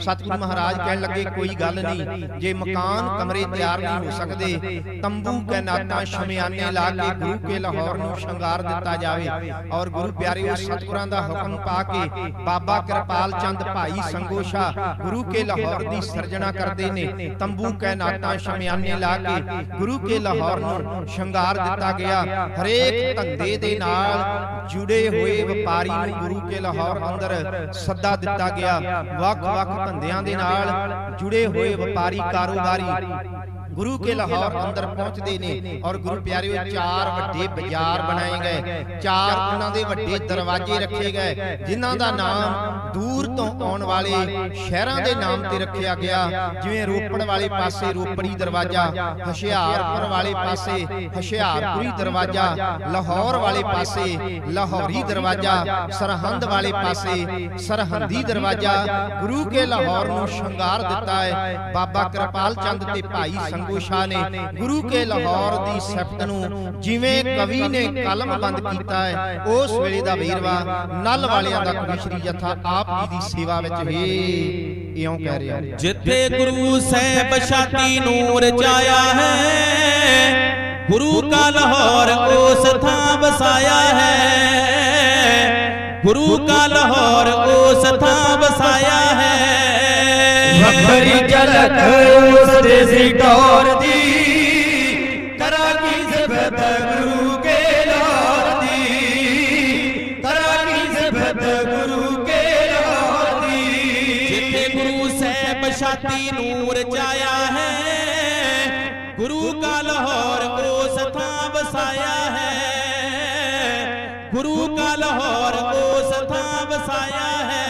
ਸਤਿਗੁਰੂ ਮਹਾਰਾਜ ਕਹਿਣ ਲੱਗੇ ਕੋਈ ਗੱਲ ਨਹੀਂ। ਜੇ ਮਕਾਨ ਕਮਰੇ ਤਿਆਰ ਨਹੀਂ ਹੋ ਸਕਦੇ ਤੰਬੂ ਕੈਨਾਤਾਂ ਸ਼ਮਿਆਨੇ ਲਾ ਕੇ ਗੁਰੂ ਕੇ ਲਾਹੌਰ ਨੂੰ ਸ਼ਿੰਗਾਰ ਦਿੱਤਾ ਜਾਵੇ। ਔਰ ਗੁਰੂ ਪਿਆਰਿਓ ਸਤਿਗੁਰਾਂ ਦਾ ਹੁਕਮ ਪਾ ਕੇ ਬਾਬਾ ਕਿਰਪਾਲ ਚੰਦ ਭਾਈ ਸੰਗੋਸ਼ਾ ਗੁਰੂ ਕੇ ਲਾਹੌਰ ਦੀ ਸਿਰਜਣਾ ਕਰਦੇ ਨੇ। ਤੰਬੂ ਕੈਨਾਤਾਂ ਸ਼ਮਿਆਨੇ ਲਾ ਕੇ ਗੁਰੂ ਕੇ ਲਾਹੌਰ ਨੂੰ ਸ਼ਿੰਗਾਰ ਦਿੱਤਾ ਗਿਆ। ਹਰੇਕ ਧੰਦੇ ਦੇ ਨਾਲ ਜੁੜੇ ਹੋਏ ਵਪਾਰੀ ਨੂੰ ਗੁਰੂ ਕੇ ਲਾਹੌਰ ਅੰਦਰ ਸੱਦਾ ਦਿੱਤਾ ਗਿਆ ਵੱਖ-ਵੱਖ ਧੰਦਿਆਂ ਦੇ ਨਾਲ ਜੁੜੇ ਹੋਏ ਵਪਾਰੀ ਕਾਰੋਬਾਰੀ। ਗੁਰੂ ਕੇ ਲਾਹੌਰ ਅੰਦਰ ਪਹੁੰਚਦੇ ਨੇ ਔਰ ਗੁਰੂ ਪਿਆਰਿਓ ਚਾਰ ਵੱਡੇ ਬਾਜ਼ਾਰ ਬਣਾਏ ਗਏ। ਚਾਰ ਉਹਨਾਂ ਦੇ ਵੱਡੇ ਦਰਵਾਜ਼ੇ ਰੱਖੇ ਗਏ। ਜਿਨ੍ਹਾਂ ਦਾ ਨਾਮ ਦੂਰ ਤੋਂ ਆਉਣ ਵਾਲੇ ਸ਼ਹਿਰਾਂ ਦੇ ਨਾਮ ਤੇ ਰੱਖਿਆ ਗਿਆ। ਜਿਵੇਂ ਰੋਪੜ ਵਾਲੇ ਪਾਸੇ ਰੋਪੜੀ ਦਰਵਾਜ਼ਾ, ਹੁਸ਼ਿਆਰਪੁਰ ਵਾਲੇ ਪਾਸੇ ਹਸ਼ਿਆਰਪੁਰੀ ਦਰਵਾਜ਼ਾ, ਲਾਹੌਰ ਵਾਲੇ ਪਾਸੇ ਲਾਹੌਰੀ ਦਰਵਾਜ਼ਾ, ਸਰਹੰਦ ਵਾਲੇ ਪਾਸੇ ਸਰਹੰਦੀ ਦਰਵਾਜ਼ਾ। ਗੁਰੂ ਕੇ ਲਾਹੌਰ ਨੂੰ ਸ਼ਿੰਗਾਰ ਦਿੱਤਾ ਹੈ। ਬਾਬਾ ਕਿਰਪਾਲ ਚੰਦ ਤੇ ਭਾਈ ਸੰਗੋ ਸ਼ਾਹ ਨੇ ਗੁਰੂ ਕੇ ਲਾਹੌਰ ਦੀ ਸਿਫਤ ਨੂੰ ਜਿਵੇਂ ਕਵੀ ਨੇ ਕਲਮ ਬੰਦ ਕੀਤਾ ਹੈ, ਉਸ ਵੇਲੇ ਦਾ ਵੇਰਵਾ ਨਲ ਵਾਲਿਆਂ ਦਾ ਕਵਿਸ਼ਰੀ ਜਥਾ ਆਪ ਜੀ ਦੀ ਸੇਵਾ ਵਿੱਚ ਹੀ ਇਉਂ ਕਹਿ ਰਿਹਾ ਜਿੱਥੇ ਗੁਰੂ ਸਾਹਿਬ ਛਾਤੀ ਨੂੰ ਰਚਾਇਆ ਹੈ ਗੁਰੂ ਕਾ ਲਾਹੌਰ ਉਸ ਥਾਂ ਵਸਾਇਆ ਹੈ ਗੁਰੂ ਕਾ ਲਾਹੌਰ ਉਸ ਥਾਂ ਵਸਾਇਆ ਹੈ ਵੱਖਰੀ ਝਲਕ ਉਸ ਦੇ ਸਿਟੌਰ ਦੀ ਦੀ ਜਿੱਥੇ ਗੁਰੂ ਸਾਹਿਬ ਛਾਤੀ ਨੂੰ ਰਚਾਇਆ ਹੈ ਗੁਰੂ ਕਾ ਲਾਹੌਰ ਉਸ ਥਾਂ ਵਸਾਇਆ ਹੈ ਗੁਰੂ ਕਾ ਲਾਹੌਰ ਉਸ ਥਾਂ ਵਸਾਇਆ ਹੈ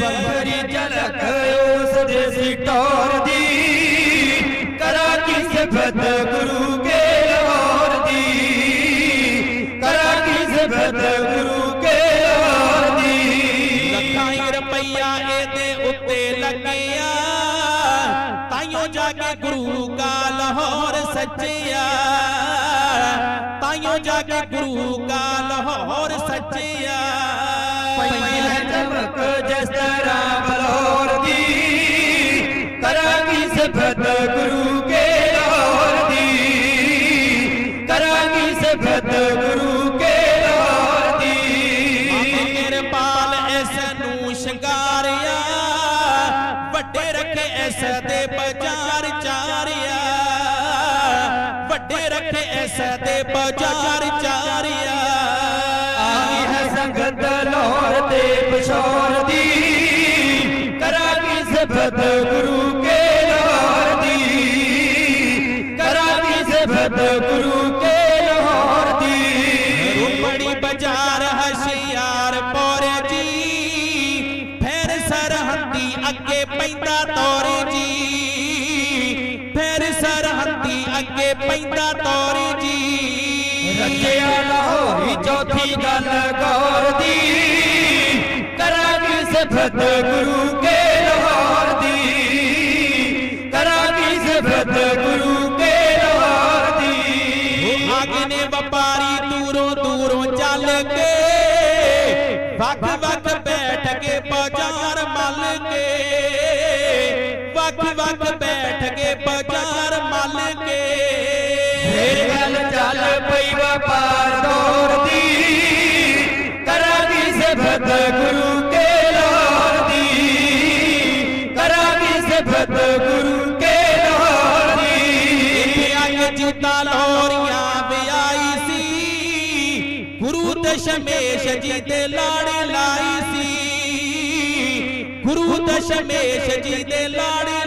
ਵੱਖਰੀ ਝਲਕ ਉਸ ਦੇ ਸਿਟੌਰ ਦੀ ਕਰਾਂ ਕੀ ਦੀ ਰੁਪਈਆ ਇਹਦੇ ਉੱਤੇ ਲੱਗਿਆ। ਤਾਈਓ ਜਾ ਕੇ ਗੁਰੂ ਕਾ ਲਾਹੌਰ ਸੱਜਿਆ। ਤਾਈਓ ਜਾ ਕੇ ਗੁਰੂ ਕਾ ਲਾਹੌਰ ਸੱਜਿਆ। ਪਈ ਚਮਕ ਜਿਸ ਤਰ੍ਹਾਂ ਬਲੌਰ ਦੀ ਕਰਾਂਗੀ ਸਿਫਤ ਸ਼ਿੰਗਾਰਿਆ, ਵੱਡੇ ਰੱਖੇ ਇਸ ਦੇ ਬਾਜ਼ਾਰ ਚਾਰਿਆ। ਵੱਡੇ ਰੱਖੇ ਇਸ ਦੇ ਬਾਜ਼ਾਰ ਚਾਰਿਆ। ਆਈ ਹੈ ਸੰਗਤ ਲੋਰ ਤੇ ਪਸ਼ੌਰ ਦੀ, ਕਰਾਂਗੀ ਸਿਫਤ ਗੁਰੂ ਅੱਗੇ ਪੈਂਦਾ ਤੌਰ ਜੀ। ਰੱਜਿਆ ਲਾਹੌਰੀ ਚੌਥੀ ਗੱਲ ਗੌਰ ਦੀ। ਕਰਾਂਗੀ ਸਿਫਤ ਗੁਰੂ ਕੇ ਲਾਹੌਰ ਦੀ। ਕਰਾਂਗੀ ਸਿਫਤ ਗੁਰੂ ਕੇ ਲਾਹੌਰ ਦੀ। ਉਹ ਆਗੇ ਨੇ ਵਪਾਰੀ ਦੂਰੋਂ ਦੂਰੋਂ ਚੱਲ ਕੇ ਵੱਖ ਵੱਖ ਬੈਠ ਕੇ ਬਾਜ਼ਾਰ ਮੱਲ ਕੇ ਵੱਖ ਵੱਖ ਬੈਠ ਪਈ ਦੌਰ ਦੀ ਕਰਾਂਗੀ ਸਿਫਤ ਗੁਰੂ ਕੇ ਲਾਹੌਰ ਦੀ ਕਰਾਂਗੀ ਸਿਫਤ ਗੁਰੂ ਕੇ ਲਾਹੌਰ ਦੀ ਇੱਥੇ ਅੱਗ ਲੋਰੀਆਂ ਵਿਆਈ ਸੀ ਗੁਰੂ ਦਸ਼ਮੇਸ਼ ਜੀ ਦੇ ਲਾੜੇ ਲਾਈ ਸੀ ਗੁਰੂ ਦਸ਼ਮੇਸ਼ ਜੀ ਦੇ ਲਾੜੇ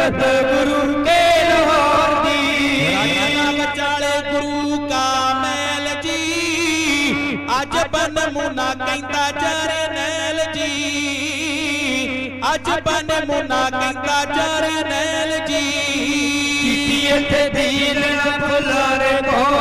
ਕਰਾਂਗੀ ਸਿਫਤ ਗੁਰੂ ਕੇ ਲਾਹੌਰ ਦੀ। ਰਾਜਾ ਵਿਚਾਲੇ ਗੁਰੂ ਕਾ ਮੈਲ ਜੀ। ਅੱਜ ਬਨਮੁਨਾ ਕਹਿੰਦਾ ਜਰਨੈਲ ਜੀ। ਅੱਜ ਬਨਮੁਨਾ ਕਹਿੰਦਾ ਜਰਨੈਲ ਜੀ। ਕੀਤੀ ਇੱਥੇ ਦੀਨ ਫੁਲਾਰੇ ਕੌਰ